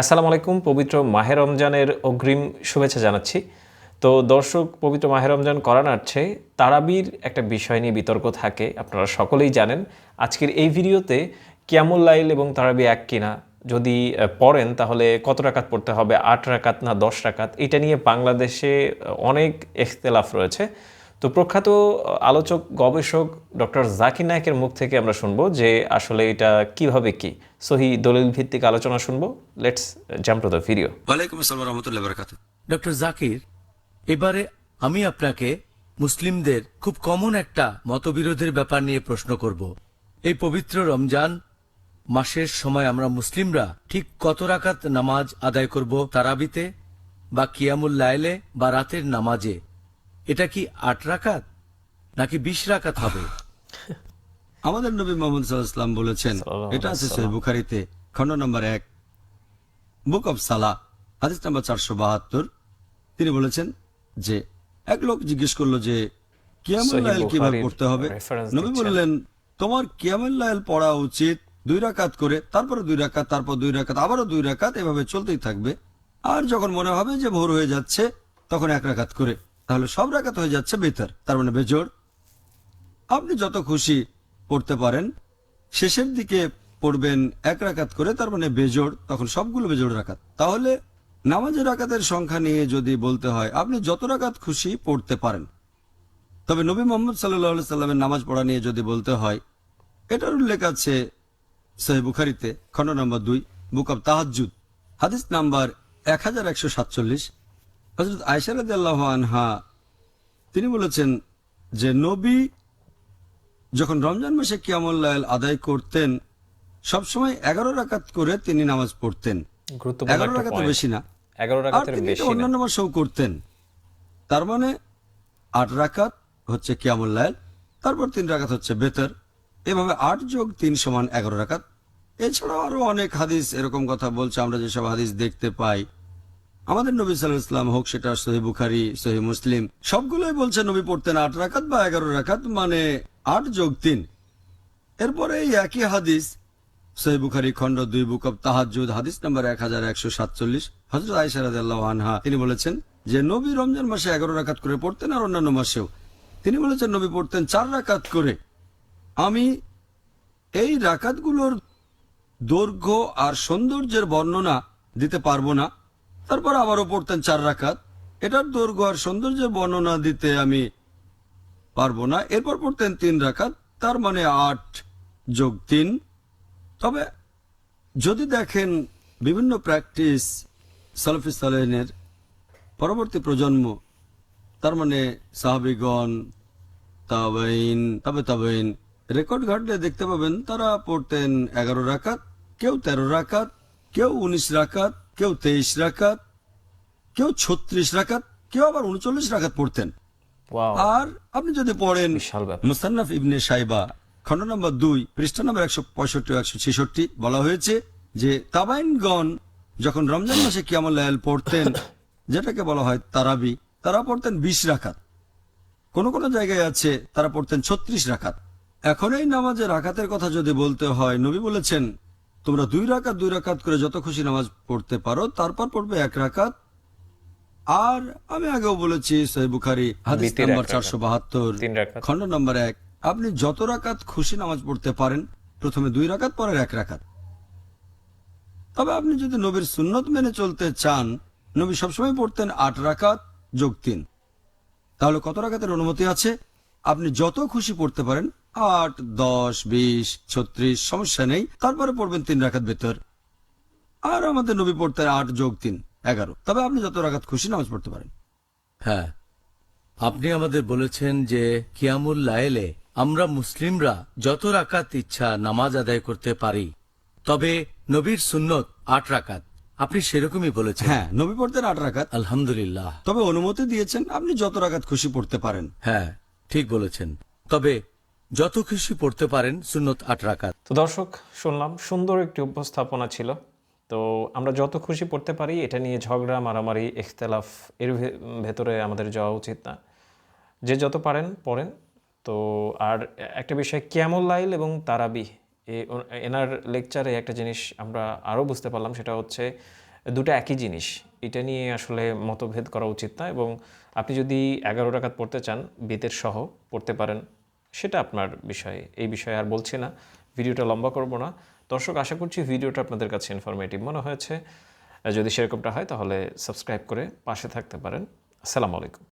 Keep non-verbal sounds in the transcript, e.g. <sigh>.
আসসালামু আলাইকুম, পবিত্র মাহে রমজানের অগ্রিম শুভেচ্ছা জানাচ্ছি। তো দর্শক, পবিত্র মাহে রমজান করানার্থে তারাবির একটা বিষয় নিয়ে বিতর্ক থাকে, আপনারা সকলেই জানেন। আজকের এই ভিডিওতে কিয়ামুল লাইল এবং তারাবি এক কিনা, যদি পড়েন তাহলে কত রাকাত পড়তে হবে? আট রাকাত না দশ রাকাত? এটা নিয়ে বাংলাদেশে অনেক এখতেলাফ রয়েছে। তো প্রখ্যাত আলোচক গবেষক ডক্টর জাকির নায়কের মুখ থেকে আমরা শুনব যে আসলে এটা কীভাবে কি। সহি দলিল ভিত্তিক আলোচনা শুনব। Let's jump to the video ওয়ালাইকুম আসসালাম রহমতুল্লাহ বারকাত। ডক্টর জাকির এবারে আমি আপনাকে মুসলিমদের খুব কমন একটা মতবিরোধের ব্যাপার নিয়ে প্রশ্ন করব। এই পবিত্র রমজান মাসের সময় আমরা মুসলিমরা ঠিক কত রাকাত নামাজ আদায় করব তারাবিতে বা কিয়ামুল লাইলে বা রাতের নামাজে? এটা কি আট রাকাত? নাকি বিশ রাকাত হবে? <laughs> আমাদের নবী মোহাম্মদ সাল্লাম বলেছেন এটা আছে সহিহ বুখারীতে খণ্ড নম্বর এক বুক অফ সালা হাদিস নম্বর চারশো বাহাত্তর। তিনি বলেছেন যে এক লোক জিজ্ঞেস করল যে কিয়ামুল কীভাবে পড়তে হবে? নবী বললেন তোমার কিয়ামুল লাইল পড়া উচিত দুই রাকাত করে তারপরে দুই রাকাত তারপর দুই রাকাত আবারও দুই রাকাত এভাবে চলতেই থাকবে। আর যখন মনে হবে যে ভোর হয়ে যাচ্ছে তখন এক রাকাত করে। তাহলে সব রাকাত হয়ে যাচ্ছে বেতার। তার মানে বেজোড়। আপনি যত খুশি পড়তে পারেন, শেষের দিকে পড়বেন এক রাকাত করে, তার মানে বেজোড়, তখন সবগুলো বেজোড় রাকাত। তাহলে নামাজের রাকাতের সংখ্যা নিয়ে যদি বলতে হয়, আপনি যত রাকাত খুশি পড়তে পারেন। তবে নবী মোহাম্মদ সাল্লাহ সাল্লামের নামাজ পড়া নিয়ে যদি বলতে হয়, এটার উল্লেখ আছে সহি বুখারিতে, খণ্ড নম্বর দুই, বুক অব তাহাজুদ হাদিস নাম্বার এক হাজার একশো সাতচল্লিশ। হজরত আয়সারদ আল্লাহ আনহা তিনি বলেছেন যে নবী যখন রমজান মাসে কিয়ামুল্লাহ আদায় করতেন সবসময় এগারো রাকাত করে তিনি নামাজ পড়তেন। এগারো রাকাত point। বেশি না। অন্যান্য মাসেও করতেন। তার মানে আট রাকাত হচ্ছে কিয়ামুল্লাহ তারপর তিন রাকাত হচ্ছে বেতর। এভাবে আট যোগ তিন সমান এগারো রাকাত। এছাড়াও আরও অনেক হাদিস এরকম কথা বলছে আমরা যেসব হাদিস দেখতে পাই। আমাদের নবী সাল্লাহ ইসলাম হোক, সেটা সহি বুখারি সহি মুসলিম, সবগুলোই বলছে নবী পড়তেন আট রাকাত বা এগারো রাকাত মানে আট যোগ তিন। এরপরে এই একই হাদিস সহি বুখারি খণ্ড দুই, বুক অব তাহাজুদ হাদিস নাম্বার এক হাজার একশো সাতচল্লিশ হজরত আইসারাদ আনহা, তিনি বলেছেন যে নবী রমজান মাসে এগারো রাকাত করে পড়তেন আর অন্যান্য মাসেও। তিনি বলেছেন, নবী পড়তেন চার রাকাত করে। আমি এই রাকাতগুলোর দৈর্ঘ্য আর সৌন্দর্যের বর্ণনা দিতে পারব না। তারপর আবারও পড়তেন চার রাকাত। এটার দৈর্ঘ্য আর সৌন্দর্যের বর্ণনা দিতে আমি পারব না। এরপর পড়তেন তিন রাকাত, তার মানে আট যোগ তিন। তবে যদি দেখেন বিভিন্ন প্র্যাকটিস সালফি সালেনের পরবর্তী প্রজন্ম, তার মানে সাহাবিগণ তাবাইন তবে তাবাইন রেকর্ড ঘাটলে দেখতে পাবেন তারা পড়তেন এগারো রাকাত, কেউ তেরো রাকাত, কেউ উনিশ রাকাত কেউ তেইশ রাকাত কেউ ছত্রিশ রাকাত কেউ আবার উনচল্লিশ রাকাত পড়তেন। আর আপনি যদি পড়েন মুসান্নাফ ইবনে সাইবা খণ্ড নম্বর দুই পৃষ্ঠা নম্বর একশো পঁয়ষট্টি একশো ছেষট্টি বলা হয়েছে যে তাবাইনগণ যখন রমজান মাসে কিয়ামুল্লাহ পড়তেন <coughs> যেটাকে বলা হয় তারাবি তারা পড়তেন বিশ রাখাত কোন কোন জায়গায় আছে তারা পড়তেন ছত্রিশ রাখাত এখন এই নামাজে রাকাতের কথা যদি বলতে হয় নবী বলেছেন তোমরা দুই রাকাত দুই রাকাত করে যত খুশি নামাজ পড়তে পারো তারপর পড়বে এক রাকাত। আর আমি আগেও বলেছি সহি বুখারি হাদিস নাম্বার চারশো বাহাত্তর খণ্ড নম্বর এক। আপনি যত রাকাত খুশি নামাজ পড়তে পারেন প্রথমে দুই রাকাত পরের এক রাকাত। তবে আপনি যদি নবীর সুন্নত মেনে চলতে চান নবী সবসময় পড়তেন আট রাকাত যোগ তিন। তাহলে কত রাকাতের অনুমতি আছে? আপনি যত খুশি পড়তে পারেন আট দশ বিশ ছত্রিশ সমস্যা নেই। তারপরে পড়বেন তিন রাখাত ভেতর। আর আমাদের নবী পড়তেন আট যোগ তিন এগারো। তবে আপনি যত রাখাত খুশি নামাজ পড়তে পারেন। হ্যাঁ। আপনি আমাদের বলেছেন যে কিয়ামুল লাইলে আমরা মুসলিমরা যত রাকাত ইচ্ছা নামাজ আদায় করতে পারি তবে নবীর সুন্নত আট রাকাত আপনি সেরকমই বলেছেন। হ্যাঁ নবী পড়তেন আট রাকাত আলহামদুলিল্লাহ। তবে অনুমতি দিয়েছেন আপনি যত রাকাত খুশি পড়তে পারেন। হ্যাঁ ঠিক বলেছেন। তবে যত খুশি পড়তে পারেন সুন্নত আট রাকাত। তো দর্শক, শুনলাম সুন্দর একটি উপস্থাপনা ছিল। তো আমরা যত খুশি পড়তে পারি, এটা নিয়ে ঝগড়া, মারামারি, ইখতলাফ এর ভেতরে আমাদের যাওয়া উচিত না। যে যত পারেন, পড়েন। তো আর একটা বিষয়, ক্যামল লাইল এবং তারাবি এনার লেকচারে একটা জিনিস আমরা আরও বুঝতে পারলাম, সেটা হচ্ছে দুটো একই জিনিস। এটা নিয়ে আসলে মতভেদ করা উচিত না এবং আপনি যদি এগারো রাকাত পড়তে চান, বেতের সহ পড়তে পারেন। সেটা আপনার বিষয়ে, এই বিষয়ে আর বলছি না। ভিডিওটা লম্বা করব না। দর্শক, আশা করছি ভিডিওটা আপনাদের কাছে ইনফরমেটিভ মনে হয়েছে, যদি সেরকমটা হয় তাহলে সাবস্ক্রাইব করে পাশে থাকতে পারেন। আসসালামু আলাইকুম।